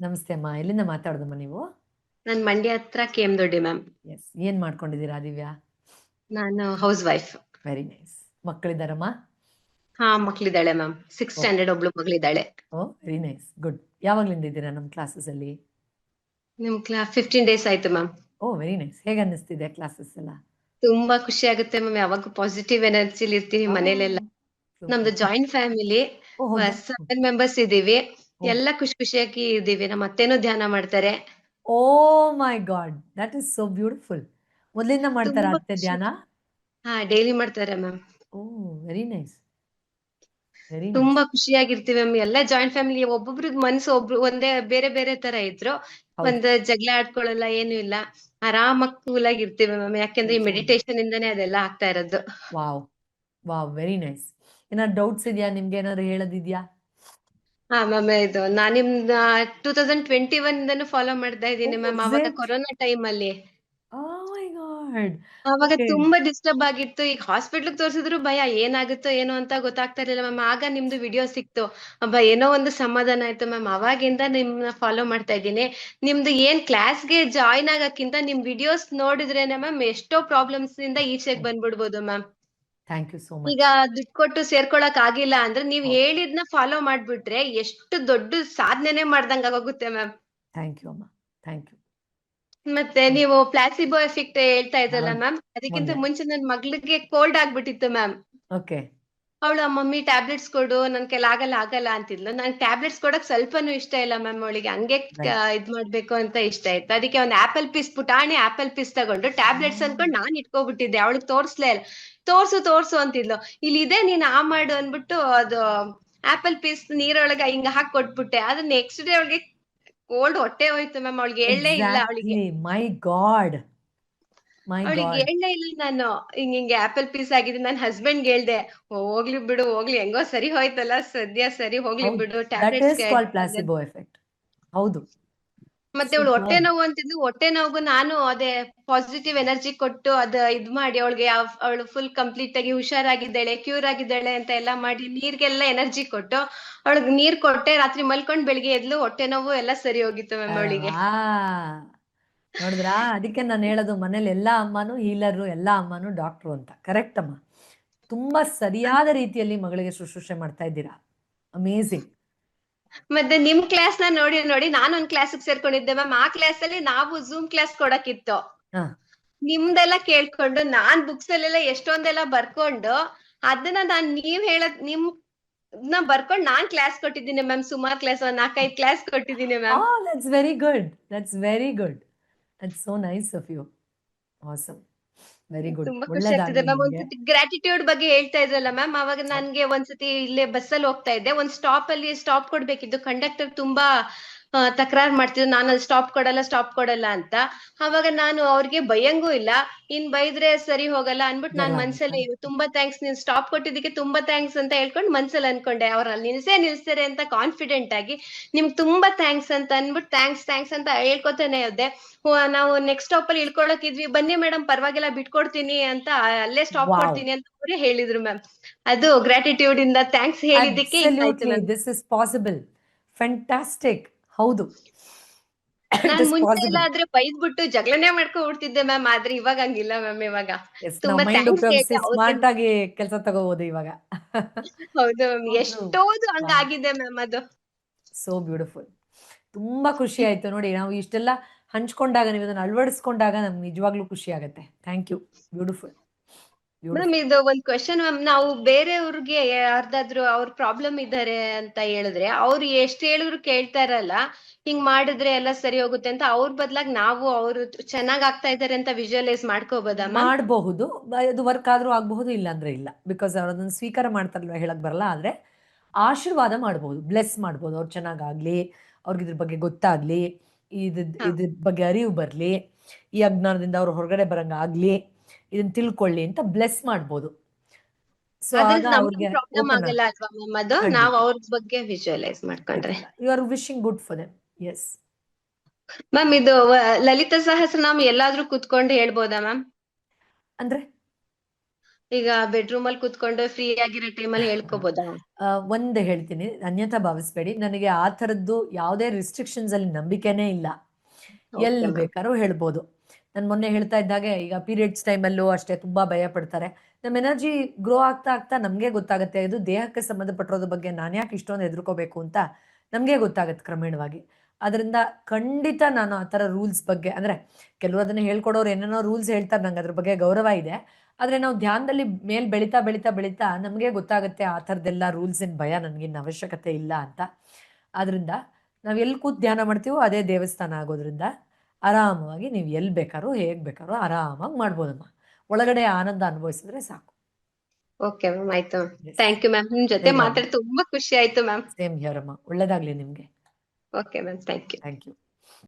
ನಮಸ್ತೆ ಅಮ್ಮ ಎಲ್ಲಿಂದ ಮಾತಾಡೋದಮ್ಮ ನೀವು? ನಾನು ಮಂಡ್ಯ ಹತ್ರ K M Doddi ma'am. Yes ಏನ್ ಮಾಡ್ಕೊಂಡಿದ್ದೀರಾ ದಿವ್ಯಾ? ನಾನು ಹೌಸ್ ವೈಫ್ ವೆರಿ ನೈಸ್ ಮಕ್ಕಳಿದ್ದಾರಮ್ಮ? ಹಾ ಮಕ್ಳಿದ್ದಾಳೆ ಮ್ಯಾಮ್. ಸಿಕ್ಸ್ ಸ್ಟ್ಯಾಂಡರ್ಡ್ ಒಬ್ಳು ಮಗಳಿದ್ದಾಳೆ. ಓ ವೆರಿ ನೈಸ್ ಗುಡ್ ಯಾವಾಗ್ಲಿಂದ ಇದ್ದೀರಾ ನಮ್ಮ ಕ್ಲಾಸಸ್ ಅಲ್ಲಿ? ನಿಮ್ ಕ್ಲಾ ಫಿಫ್ಟೀನ್ ಡೇಸ್ ಆಯ್ತು ಮ್ಯಾಮ್. ಓ ವೆರಿ ನೈಸ್ ಹೇಗೆ ಅನ್ನಿಸ್ತಿದೆ ಕ್ಲಾಸಸ್ ಎಲ್ಲ? ತುಂಬಾ ಖುಷಿ ಆಗುತ್ತೆ ಮ್ಯಾಮ್. ಯಾವಾಗ ಪಾಸಿಟಿವ್ ಎನರ್ಜಿಲಿ ಇರ್ತೀವಿ ಮನೇಲೆಲ್ಲ. ನಮ್ದು ಜಾಯಿಂಟ್ ಫ್ಯಾಮಿಲಿ ಸೆವೆನ್ ಮೆಂಬರ್ಸ್ ಇದೀವಿ ಎಲ್ಲ ಖುಷಿ ಖುಷಿಯಾಗಿ ಇದ್ದೀವಿ. ನಮ್ಮ ಅತ್ತೆನೂ ಧ್ಯಾನ ಮಾಡ್ತಾರೆ. ಓ my God that is so beautiful. ಮೊದಲಿಂದ ಮಾಡ್ತಾರ ಅತ್ತೆ ಧ್ಯಾನ? ಹಾ ಡೈಲಿ ಮಾಡ್ತಾರೆ ma'am. Oh very nice. Very ತುಂಬಾ ಖುಷಿಯಾಗಿರ್ತೀವಿ ಮ್ಯಾಮ್. ಎಲ್ಲ ಜಾಯಿಂಟ್ ಫ್ಯಾಮಿಲಿ ಒಬ್ಬೊಬ್ರದ್ ಮನ್ಸು ಒಬ್ರು ಒಂದೇ ಬೇರೆ ಬೇರೆ ತರ ಇದ್ರು. ಒಂದ್ ಜಗಳ ಆಡ್ಕೊಳ್ಳಲ್ಲ ಏನು ಇಲ್ಲ. ಆರಾಮಾಗಿ ಕೂಲ್ ಆಗಿರ್ತೀವಿ ಮ್ಯಾಮ್. ಯಾಕೆಂದ್ರೆ ಈ. ಮೆಡಿಟೇಷನ್ ಇಂದಾನೇ ಅದೆಲ್ಲ ಆಗ್ತಾ ಇರೋದು. ವಾವ್. Wow very nice. ಏನಾದ್ರು ಡೌಟ್ಸ್ ಇದೆಯಾ? ನಿಮ್ಗೆ ಏನಾದ್ರು ಹೇಳೋದಿದ್ಯಾ? ಹಾ ಮ್ಯಾಮ್ ಇದು ನಾನ್ ನಿಮ್ದ ಟೂ ತೌಸಂಡ್ ಟ್ವೆಂಟಿ ಒನ್ ಇಂದನು ಫಾಲೋ ಮಾಡ್ತಾ ಇದ್ದೀನಿ Oh, ಮ್ಯಾಮ್ ಅವಾಗ it? ಕೊರೋನಾ ಟೈಮ್ ಅಲ್ಲಿ ಅವಾಗ Okay. ತುಂಬಾ ಡಿಸ್ಟರ್ಬ್ ಆಗಿತ್ತು ಈಗ ಹಾಸ್ಪಿಟ್ಲ್ ತೋರ್ಸಿದ್ರು ಭಯ ಏನಾಗುತ್ತೋ ಏನೋ ಅಂತ ಗೊತ್ತಾಗ್ತಾ ಇರ್ಲಿಲ್ಲ ಮ್ಯಾಮ್ ಆಗ ನಿಮ್ದು ವಿಡಿಯೋ ಸಿಕ್ತು ಅಬ್ಬಾ ಏನೋ ಒಂದು ಸಮಾಧಾನ ಆಯ್ತು ಮ್ಯಾಮ್ ಅವಾಗಿಂದ ನಿಮ್ನ ಫಾಲೋ ಮಾಡ್ತಾ ಇದ್ದೀನಿ ನಿಮ್ದು ಏನ್ ಕ್ಲಾಸ್ಗೆ ಜಾಯಿನ್ ಆಗಕ್ಕಿಂತ ನಿಮ್ ವಿಡಿಯೋಸ್ ನೋಡಿದ್ರೇನೆ ಮ್ಯಾಮ್ ಎಷ್ಟೋ ಪ್ರಾಬ್ಲಮ್ಸ್ ಇಂದ ಈಚೆಗೆ ಬಂದ್ಬಿಡ್ಬೋದು ma'am thank you so much ಈಗ ದುಡ್ಡು ಕೊಟ್ಟು ಸೇರ್ಕೊಳಕ್ ಆಗಿಲ್ಲ ಅಂದ್ರೆ ನೀವ್. ಹೇಳಿದ್ನ ಫಾಲೋ ಮಾಡ್ಬಿಟ್ರೆ ಎಷ್ಟು ದೊಡ್ಡ ಸಾಧನೆ ಮಾಡ್ದಂಗ ಆಗೋಗುತ್ತೆ ಮ್ಯಾಮ್ ಥ್ಯಾಂಕ್ ಯು ಅಮ್ಮ ಥ್ಯಾಂಕ್ ಯು ಮತ್ತೆ ನೀವು ಪ್ಲಾಸಿಬೋ ಎಫೆಕ್ಟ್ ಹೇಳ್ತಾ ಇದ್ರಲ್ಲ ಮ್ಯಾಮ್ ಅದಕ್ಕಿಂತ ಮುಂಚೆ ನನ್ ಮಗಳಿಗೆ ಕೋಲ್ಡ್ ಆಗ್ಬಿಟ್ಟಿತ್ತು ಮ್ಯಾಮ್ ಓಕೆ ಅವಳು ಮಮ್ಮಿ ಟ್ಯಾಬ್ಲೆಟ್ಸ್ ಕೊಡು ನನ್ ಕೈಲಿ ಆಗಲ್ಲ ಆಗಲ್ಲ ಅಂತಿದ್ಲು. ನನ್ ಟ್ಯಾಬ್ಲೆಟ್ಸ್ ಕೊಡಕ್ ಸ್ವಲ್ಪನೂ ಇಷ್ಟ ಇಲ್ಲ ಮ್ಯಾಮ್ ಅವಳಿಗೆ. ಹಂಗೆ ಇದ್ ಮಾಡ್ಬೇಕು ಅಂತ ಇಷ್ಟ ಇತ್ತು. ಅದಕ್ಕೆ ಒಂದ್ ಆಪಲ್ ಪೀಸ್ ಪುಟಾಣಿ ಆಪಲ್ ಪೀಸ್ ತಗೊಂಡು ಟ್ಯಾಬ್ಲೆಟ್ಸ್ ಅನ್ಕೊಂಡು ನಾನ್ ಇಟ್ಕೊಬಿಟ್ಟಿದ್ದೆ. ಅವಳಿಗೆ ತೋರ್ಸ್ಲೇ ಇಲ್ಲ. ತೋರ್ಸು ತೋರ್ಸು ಅಂತಿದ್ಲು. ಇಲ್ಲಿ ಇದೆ ನೀನ್ ಆ ಮಾಡು ಅನ್ಬಿಟ್ಟು ಅದು ಆಪಲ್ ಪೀಸ್ ನೀರೊಳಗೆ ಹಿಂಗ ಹಾಕಿ ಕೊಟ್ಬಿಟ್ಟೆ. ಅದು ನೆಕ್ಸ್ಟ್ ಡೇ ಅವಳಿಗೆ ಕೋಲ್ಡ್ ಹೊಟ್ಟೆ ಹೋಯ್ತು ಮ್ಯಾಮ್ ಅವಳಿಗೆ ಹೇಳಲೇ ಇಲ್ಲ ಅವಳಿಗೆ. ಮೈ ಗಾಡ್ ಅವಳಿಗೆ ಹೇಳಲೇ ಇಲ್ಲ ನಾನು. ಹಿಂಗ ಹಿಂಗೆ ಆಪಲ್ ಪೀಸ್ ಆಗಿದೆ ನನ್ನ ಹಸ್ಬೆಂಡ್ ಹೇಳ್ದೆ ಹೋಗ್ಲಿ ಬಿಡು ಹೋಗ್ಲಿ. ಹೆಂಗೋ ಸರಿ ಹೋಯ್ತಲ್ಲ ಸದ್ಯ ಸರಿ ಹೋಗ್ಲಿ ಬಿಡು ಟ್ಯಾಬ್ಲೆಟ್ ಹೌದು. ಮತ್ತೆ ಅವಳು. ಹೊಟ್ಟೆ ನೋವು ಅಂತಿದ್ಲು. ಹೊಟ್ಟೆ ನೋವು ನಾನು ಅದೇ ಪಾಸಿಟಿವ್ ಎನರ್ಜಿ ಕೊಟ್ಟು ಅದ ಇದ್ ಮಾಡಿ ಅವಳಿಗೆ ಅವಳು ಫುಲ್ ಕಂಪ್ಲೀಟ್ ಆಗಿ ಹುಷಾರಾಗಿದ್ದಾಳೆ ಕ್ಯೂರ್ ಆಗಿದ್ದಾಳೆ ಅಂತ ಎಲ್ಲ ಮಾಡಿ ನೀರ್ಗೆಲ್ಲ ಎನರ್ಜಿ ಕೊಟ್ಟು ಅವಳಿಗೆ ನೀರ್ ಕೊಟ್ಟೆ ರಾತ್ರಿ ಮಲ್ಕೊಂಡ್ ಬೆಳಿಗ್ಗೆ ಎದ್ಲು ಹೊಟ್ಟೆ ನೋವು ಎಲ್ಲ ಸರಿ ಹೋಗಿತ್ತು ಮ್ಯಾಮ್ ಅವಳಿಗೆ. ನೋಡಿದ್ರಾ? ಅದಕ್ಕೆ ನಾನು ಹೇಳೋದು ಮನೇಲಿ ಎಲ್ಲಾ ಅಮ್ಮನೂ ಹೀಲರು ಎಲ್ಲಾ ಅಮ್ಮನೂ ಡಾಕ್ಟ್ರು ಅಂತ. ಕರೆಕ್ಟ್ ಅಮ್ಮ. ತುಂಬಾ ಸರಿಯಾದ ರೀತಿಯಲ್ಲಿ ಮಗಳಿಗೆ ಶುಶ್ರೂಷೆ ಮಾಡ್ತಾ ಇದ್ದೀರಾ. ಅಮೇಝಿಂಗ್ ಮತ್ತೆ ನಿಮ್ ಕ್ಲಾಸ್ನ ನೋಡಿ ನೋಡಿ ನಾನೊಂದ್ ಕ್ಲಾಸ್ ಸೇರ್ಕೊಂಡಿದ್ದೆ ಮ್ಯಾಮ್ ಆ ಕ್ಲಾಸ್ ಅಲ್ಲಿ ನಾವು ಜೂಮ್ ಕ್ಲಾಸ್ ಕೊಡಕ್ಕಿತ್ತು. ನಿಮ್ದೆಲ್ಲ ಕೇಳ್ಕೊಂಡು ನಾನ್ ಬುಕ್ಸ್ ಅಲ್ಲೆಲ್ಲ ಎಷ್ಟೊಂದೆಲ್ಲ ಬರ್ಕೊಂಡು ಅದನ್ನ ನಾನ್ ನೀವ್ ಹೇಳದ್ ನಿಮ್ ಬರ್ಕೊಂಡು ಬರ್ಕೊಂಡ್ ನಾನ್ ಕ್ಲಾಸ್ ಕೊಟ್ಟಿದ್ದೀನಿ ಮ್ಯಾಮ್ ಸುಮಾರ್ ಕ್ಲಾಸ್ ಒಂದ್ ನಾಲ್ಕೈದು ಕ್ಲಾಸ್ ಕೊಟ್ಟಿದ್ದೀನಿ ma'am that's very good that's very good that's so nice of you you. Very good. ತುಂಬಾ ಖುಷಿ ಆಗ್ತಿದೆ ಮ್ಯಾಮ್. ಒಂದ್ಸತಿ ಗ್ರಾಟಿಟ್ಯೂಡ್ ಬಗ್ಗೆ ಹೇಳ್ತಾ ಇದ್ರಲ್ಲ ಮ್ಯಾಮ್ ಅವಾಗ ನನ್ಗೆ ಒಂದ್ಸತಿ ಇಲ್ಲೇ ಬಸ್ಸಲ್ಲಿ ಹೋಗ್ತಾ ಇದ್ದೆ ಒಂದ್ ಸ್ಟಾಪ್ ಅಲ್ಲಿ ಸ್ಟಾಪ್ ಕೊಡ್ಬೇಕಿತ್ತು ಕಂಡಕ್ಟರ್ ತುಂಬಾ ತಕರಾರ್ ಮಾಡ್ತಿದ್ರು. ನಾನು ಅಲ್ಲಿ ಸ್ಟಾಪ್ ಕೊಡಲ್ಲ ಸ್ಟಾಪ್ ಕೊಡಲ್ಲ ಅಂತ. ಅವಾಗ ನಾನು ಅವ್ರಿಗೆ ಭಯಂಗೂ ಇಲ್ಲ. ಇನ್ ಬೈದ್ರೆ ಸರಿ ಹೋಗಲ್ಲ ಅನ್ಬಿಟ್ಟು ನಾನ್ ಮನ್ಸಲ್ಲಿ ತುಂಬಾ ಥ್ಯಾಂಕ್ಸ್ ನೀನ್ ಸ್ಟಾಪ್ ಕೊಟ್ಟಿದ್ದಕ್ಕೆ ತುಂಬಾ ಥ್ಯಾಂಕ್ಸ್ ಅಂತ ಹೇಳ್ಕೊಂಡು ಮನ್ಸಲ್ಲಿ ಅನ್ಕೊಂಡೆ. ಅವ್ರ ಅಲ್ಲಿ ನಿಲ್ಸೇ ನಿಲ್ಸ್ತಾರೆ ಅಂತ ಕಾನ್ಫಿಡೆಂಟ್ ಆಗಿ ನಿಮ್ಗೆ ತುಂಬಾ ಥ್ಯಾಂಕ್ಸ್ ಅಂತ ಅನ್ಬಿಟ್ಟು ಥ್ಯಾಂಕ್ಸ್ ಥ್ಯಾಂಕ್ಸ್ ಅಂತ ಹೇಳ್ಕೊತಾನೆ ಇದ್ದೆ. ನಾವು ನೆಕ್ಸ್ಟ್ ಸ್ಟಾಪ್ ಅಲ್ಲಿ ಇಳ್ಕೊಳಕ್ ಇದ್ವಿ. ಬನ್ನಿ ಮೇಡಮ್ ಪರವಾಗಿಲ್ಲ ಬಿಟ್ಕೊಡ್ತೀನಿ ಅಂತ ಅಲ್ಲೇ ಸ್ಟಾಪ್. ಕೊಡ್ತೀನಿ ಅಂತ ಅವರೇ ಹೇಳಿದ್ರು ಮ್ಯಾಮ್ ಅದು ಗ್ರಾಟಿಟ್ಯೂಡ್ ಇಂದ ಥ್ಯಾಂಕ್ಸ್ ಹೇಳಿದ್ದಕ್ಕೆ ದಿಸ್ is possible. Fantastic. ಹೌದು. ಮುಂಚೆ ಬೈದ್ಬಿಟ್ಟು ಜಗಳನೆ ಮಾಡ್ಕೊಂಡ್ಬಿಡ್ತಿದ್ದೆ ಮ್ಯಾಮ್ ಆದ್ರೆ ಇವಾಗ ಹಂಗಿಲ್ಲ ಮ್ಯಾಮ್ ಇವಾಗ. ಸ್ಮಾರ್ಟ್ ಆಗಿ ಕೆಲಸ ತಗೋಬಹುದು ಇವಾಗ. ಹೌದು. ಎಷ್ಟೋದು ಹಂಗ ಮ್ಯಾಮ್ ಅದು. ಸೋ ಬ್ಯೂಟಿಫುಲ್ ತುಂಬಾ ಖುಷಿ ಆಯ್ತು ನೋಡಿ ನಾವು ಇಷ್ಟೆಲ್ಲ ಹಂಚ್ಕೊಂಡಾಗ ನೀವು ಅದನ್ನ ಅಳವಡಿಸ್ಕೊಂಡಾಗ ನಮ್ಗೆ ನಿಜವಾಗ್ಲೂ ಖುಷಿ ಆಗುತ್ತೆ. ಥ್ಯಾಂಕ್ ಯು ಬ್ಯೂಟಿಫುಲ್ ಮ್ಯಾಮ್ ಇದು ಒಂದ್ ಕ್ವಶನ್ ಮ್ಯಾಮ್ ನಾವು ಬೇರೆಯವ್ರಿಗೆ ಯಾರ್ದಾದ್ರು ಅವ್ರ ಪ್ರಾಬ್ಲಮ್ ಇದಾರೆ ಅಂತ ಹೇಳಿದ್ರೆ ಅವ್ರು ಎಷ್ಟ್ ಹೇಳಿದ್ರು ಕೇಳ್ತಾ ಇರಲ್ಲ. ಹಿಂಗ್ ಮಾಡಿದ್ರೆ ಎಲ್ಲ ಸರಿ ಹೋಗುತ್ತೆ ಅಂತ ಅವ್ರ ಬದ್ಲಾಗಿ ನಾವು ಅವ್ರು ಚೆನ್ನಾಗ್ ಆಗ್ತಾ ಇದಾರೆ ಅಂತ ವಿಜುವಲೈಸ್ ಮಾಡ್ಕೋಬೋದಾ ಮಾಡಬಹುದು. ಅದು ವರ್ಕ್ ಆದ್ರೂ ಆಗಬಹುದು ಇಲ್ಲ ಅಂದ್ರೆ ಇಲ್ಲ. ಬಿಕಾಸ್ ಅವ್ರ ಅದನ್ನ ಸ್ವೀಕಾರ ಮಾಡ್ತಾರಲ್ವ ಹೇಳಕ್ ಬರಲ್ಲ. ಆದ್ರೆ ಆಶೀರ್ವಾದ ಮಾಡಬಹುದು ಬ್ಲೆಸ್ ಮಾಡ್ಬೋದು ಅವ್ರು ಚೆನ್ನಾಗಾಗ್ಲಿ ಅವ್ರಿಗೆ ಇದ್ರ ಬಗ್ಗೆ ಗೊತ್ತಾಗ್ಲಿ ಇದ್. ಇದ್ರ ಬಗ್ಗೆ ಅರಿವು ಬರ್ಲಿ ಈ ಅಜ್ಞಾನದಿಂದ ಅವ್ರು ಹೊರಗಡೆ ಬರಂಗ ಆಗ್ಲಿ. ಇದನ್ನ ತಿಳ್ಕೊಳ್ಳಿ ಅಂತ ಬ್ಲೆಸ್ ಮಾಡ್ಬೋದು. ನಾವ್ ಅವ್ರ ಬಗ್ಗೆ ವಿಜುವಲೈಸ್ ಮಾಡ್ಕೊಂಡ್ರೆ. You are wishing good for them yes ma'am ಇದು ಲಲಿತ ಸಹಸ್ರನಾಮ ಎಲ್ಲಾದ್ರೂ ಕುತ್ಕೊಂಡು ಹೇಳ್ಬೋದಾ ಮ್ಯಾಮ್ ಅಂದ್ರೆ? ಈಗ ಬೆಡ್ರೂಮ್ ಅಲ್ಲಿ ಕುತ್ಕೊಂಡು ಫ್ರೀ ಆಗಿರೋ ಟೈಮ್ ಅಲ್ಲಿ ಆ, ಒಂದು ಹೇಳ್ತೀನಿ. ಅನ್ಯತಾ ಭಾವಿಸ್ಬೇಡಿ. ನನಗೆ ಆ ತರದ್ದು ಯಾವುದೇ ರಿಸ್ಟ್ರಿಕ್ಷನ್ಸ್ ಅಲ್ಲಿ ನಂಬಿಕೆನೇ ಇಲ್ಲ. ಎಲ್ಲಿ. ಬೇಕಾದ್ರೂ ಹೇಳ್ಬೋದು. ನಾನು ಮೊನ್ನೆ ಹೇಳ್ತಾ ಇದ್ದಾಗೆ ಈಗ ಪೀರಿಯಡ್ಸ್ ಟೈಮಲ್ಲೂ ಅಷ್ಟೇ ತುಂಬಾ ಭಯ ಪಡ್ತಾರೆ. ನಮ್ಮ ಎನರ್ಜಿ ಗ್ರೋ ಆಗ್ತಾ ಆಗ್ತಾ ನಮಗೆ ಗೊತ್ತಾಗುತ್ತೆ. ಇದು ದೇಹಕ್ಕೆ ಸಂಬಂಧಪಟ್ಟಿರೋದ್ರ ಬಗ್ಗೆ ನಾನು ಯಾಕೆ ಇಷ್ಟೊಂದು ಹೆದರ್ಕೋಬೇಕು ಅಂತ ನಮಗೆ ಗೊತ್ತಾಗುತ್ತೆ ಕ್ರಮೇಣವಾಗಿ. ಅದರಿಂದ ಖಂಡಿತ ನಾನು ಆ ಥರ ರೂಲ್ಸ್ ಬಗ್ಗೆ ಅಂದರೆ ಕೆಲವರು ಅದನ್ನು ಹೇಳ್ಕೊಡೋರು ಏನೇನೋ ರೂಲ್ಸ್ ಹೇಳ್ತಾರೆ ನಂಗೆ ಅದ್ರ ಬಗ್ಗೆ ಗೌರವ ಇದೆ. ಆದರೆ ನಾವು ಧ್ಯಾನದಲ್ಲಿ ಮೇಲ್ ಬೆಳೀತಾ ಬೆಳೀತಾ ಬೆಳೀತಾ ನಮಗೆ ಗೊತ್ತಾಗುತ್ತೆ ಆ ಥರದ್ದೆಲ್ಲ ರೂಲ್ಸಿನ ಭಯ ನನಗಿನ್ನ ಅವಶ್ಯಕತೆ ಇಲ್ಲ ಅಂತ. ಆದ್ರಿಂದ ನಾವು ಎಲ್ಲಿ ಕೂತ್ ಧ್ಯಾನ ಮಾಡ್ತೀವೋ ಅದೇ ದೇವಸ್ಥಾನ ಆಗೋದ್ರಿಂದ ಆರಾಮವಾಗಿ ನೀವು ಎಲ್ಲಿ ಬೇಕಾದ್ರೂ ಹೇಗೆ ಬೇಕಾದ್ರೂ ಆರಾಮಾಗಿ ಮಾಡ್ಬೋದಮ್ಮ. ಒಳಗಡೆ ಆನಂದ ಅನುಭವಿಸಿದ್ರೆ ಸಾಕು. ಓಕೆ ಮ್ಯಾಮ್ ಆಯ್ತು. Thank you ma'am. ನಿಮ್ ಜೊತೆ. ಮಾತಾಡಿ ತುಂಬಾ ಖುಷಿ ಆಯ್ತು ಮ್ಯಾಮ್. ಸೇಮ್ ಹಿಯರ್ ಅಮ್ಮ. ಒಳ್ಳೇದಾಗ್ಲಿ ನಿಮ್ಗೆ. Okay ma'am thank you thank you